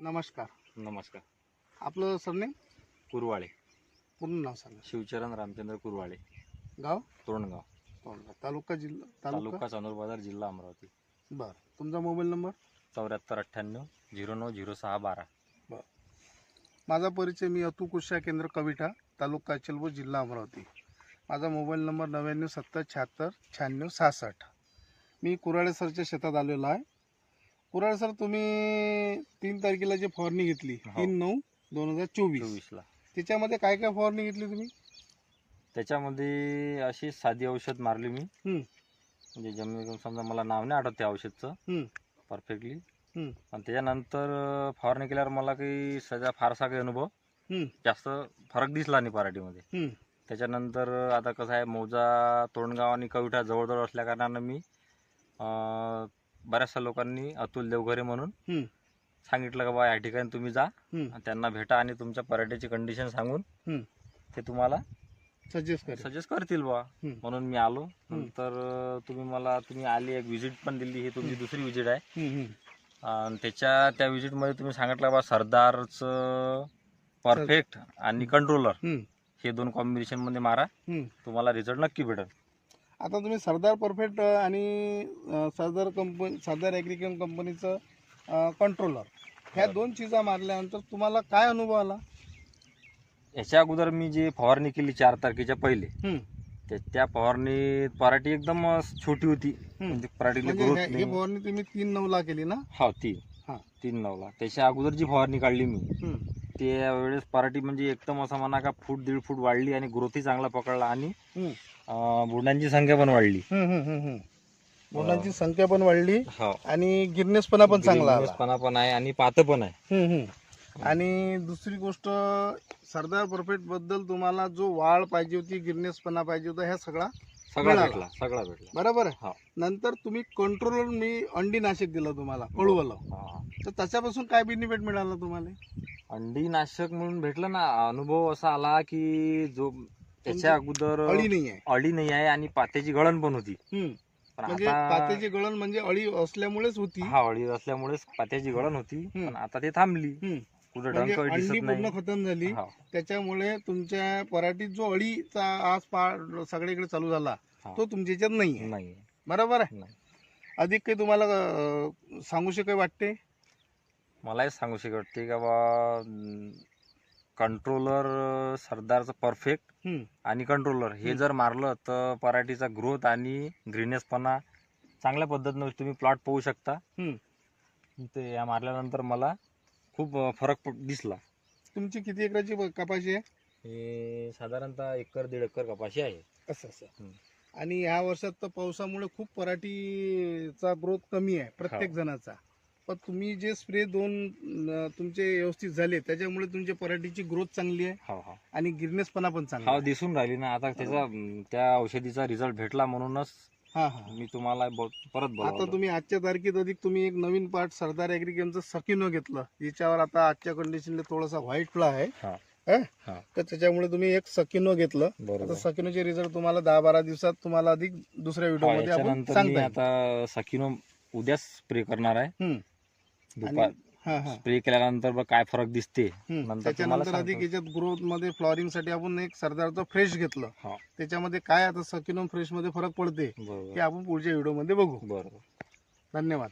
नमस्कार. नमस्कार. आपलं सरनेम कुरवाळे. पूर्ण नाव सांगा. शिवचरण रामचंद्र कुरवाळे. गाव? तोरणगाव तोंडगाव. तालुका जिल्हा तालुका? तालुका चांदूर बाजार जिल्हा अमरावती. बरं. तुमचा मोबाईल नंबर? चौऱ्याहत्तर अठ्ठ्याण्णव झिरो नऊ झिरो सहा बारा. माझा परिचय मी अतु केंद्र कविठा तालुका चलबूर जिल्हा अमरावती. माझा मोबाईल नंबर नव्याण्णव सत्तर शहात्तर शहाण्णव सहासष्ट. मी कुराळे सरच्या शेतात आलेलो आहे. कुराळे सर तुम्ही तीन तारखेला जी फवारणी घेतली हो. तीन नऊ दोन हजार चोवीस चोवीसला त्याच्यामध्ये काय काय फवारणी घेतली तुम्ही त्याच्यामध्ये अशी साधी औषध मारली मी. म्हणजे जमिनीतून समजा मला नाव नाही आठवत त्या औषधचं. परफेक्टली. आणि त्याच्यानंतर फवारणी केल्यावर मला काही सध्या फारसा काही अनुभव. जास्त फरक दिसला नाही पराठीमध्ये. त्याच्यानंतर आता कसं आहे मौजा तोंडगाव आणि कविठा जवळजवळ असल्या कारणानं मी बऱ्याचशा लोकांनी अतुल देवघरे म्हणून. सांगितलं का बा या ठिकाणी तुम्ही जा त्यांना भेटा आणि तुमच्या पराठीची कंडिशन सांगून. ते तुम्हाला सजेस्ट करतील बा. म्हणून मी आलो नंतर अं, तुम्ही मला तुम्ही आली एक विजिट पण दिली ही तुमची दुसरी विजिट आहे. आणि त्याच्या त्या विजिटमध्ये तुम्ही सांगितलं बा सरदारचं परफेक्ट आणि कंट्रोलर. हे दोन कॉम्बिनेशनमध्ये मारा. तुम्हाला रिझल्ट नक्की भेटेल आता तुम्ही सरदार परफेक्ट आणि सरदार कंपनी सरदार ॲग्रिकम कंपनीचं कंट्रोलर ह्या. दोन चिजा मारल्यानंतर तुम्हाला काय अनुभव आला याच्या अगोदर मी जी फवारणी केली चार तारखेच्या पहिले. त्या त्या फवारणी पराठी एकदम छोटी होती म्हणजे पराठीला म्हणजे हे- हे नाही फवारणी तुम्ही तीन नऊला केली ना हा तीन हा. तीन नऊला त्याच्या अगोदर जी फवारणी काढली मी हम्म. त्यावेळेस पराठी म्हणजे एकदम असं म्हणा का फूट दीड फूट वाढली आणि ग्रोथही चांगला पकडला आणि हम्म. बुंडांची संख्या पण वाढली. बोलांची संख्या पण वाढली हो आणि गिरनेसपणा पण चांगला आला ग्रीननेसपणा पण आहे आणि पात पण आहे हम्म, हम्म. आणि दुसरी गोष्ट सरदार परफेक्टबद्दल तुम्हाला जो वाढ पाहिजे होती गिरनेसपणा पाहिजे होता ह्या सगळा सगळा मिळाला. भेटला सगळा भेटला बरोबर आहे हो. नंतर तुम्ही कंट्रोलर मी अंडीनाशक दिलं तुम्हाला कळूवलं हा. तर त्याच्यापासून काय बेनिफिट मिळालं तुम्हाला अंडी नाशक म्हणून भेटलं ना अनुभव असा आला की जो त्याच्या अगोदर अळी नाही आहे. अळी नाही आहे आणि पात्याची गळण पण होती. हम्म. पण म्हणजे आता पात्याची गळण म्हणजे अळी असल्यामुळेच होती. हा अळी असल्यामुळेच पात्याची गळण होती. हम्म. पण आता ते थांबली. हम्म. कुठं म्हणजे डंक अंडी दिसत पूर्ण नाही. खतम झाली. हा, त्याच्यामुळे तुमच्या पराठीत जो अळीचा आज पा सगळीकडे चालू झाला हा. तो तुमच्या याच्यात नाही आहे. नाही बरोबर आहे? नाही. अधिक काही तुम्हाला अं, सांगूशी काही वाटते? मलाही सांगू शकते का बा कंट्रोलर सरदारचं परफेक्ट. आणि कंट्रोलर हे. जर मारलं तर पराठीचा ग्रोथ आणि ग्रीनेसपणा चांगल्या पद्धतीनं तुम्ही प्लॉट पाहू शकता. ते या मारल्यानंतर मला खूप फरक दिसला तुमची किती एकराची कपाशी आहे हे साधारणतः एकर दीड एकर कपाशी आहे असं असं. आणि ह्या वर्षात तर पावसामुळे खूप पराठीचा ग्रोथ कमी आहे प्रत्येक हो. जणाचा पण तुम्ही जे स्प्रे दोन अं, तुमचे व्यवस्थित झाले त्याच्यामुळे तुमच्या पराठीची ग्रोथ चांगली आहे हो हो आणि गिरनेसपणा पण चांगला हा आहे. दिसून राहिली ना आता त्याचा अं, त्या औषधीचा रिझल्ट भेटला म्हणूनच हा हा मी तुम्हाला ब- परत आता तुम्ही आजच्या तारखेत अधिक तुम्ही एक नवीन पार्ट सरदार ॲग्रिकेमचं सकिनो घेतलं याच्यावर आता आजच्या कंडिशनला थोडासा व्हाईट फ्ला आहे हा. हं? हा. तर त्याच्यामुळे तुम्ही एक सकिनो घेतलं आता बरोबर सकिनोचे रिझल्ट तुम्हाला दहा बारा दिवसात तुम्हाला अधिक दुसऱ्या हा, व्हिडिओमध्ये आपण याच्यानंतर मी सांगता येईल. आता सकिनो उद्याच स्प्रे करणार आहे हम्म. दुपार. हा हा. स्प्रे केल्यानंतर बघ काय फरक दिसते. हम्म. नंतर तुम्हाला त्याच्यानंतर अधिक सांगतो. याच्यात ग्रोथमध्ये फ्लॉरिंगसाठी आपण एक सरदारचं फ्रेश घेतलं. हा. त्याच्यामध्ये काय आता सकिनो फ्रेशमध्ये फरक पडते बरोबर. हे आपण पुढच्या व्हिडिओमध्ये बघू. बरोबर. धन्यवाद.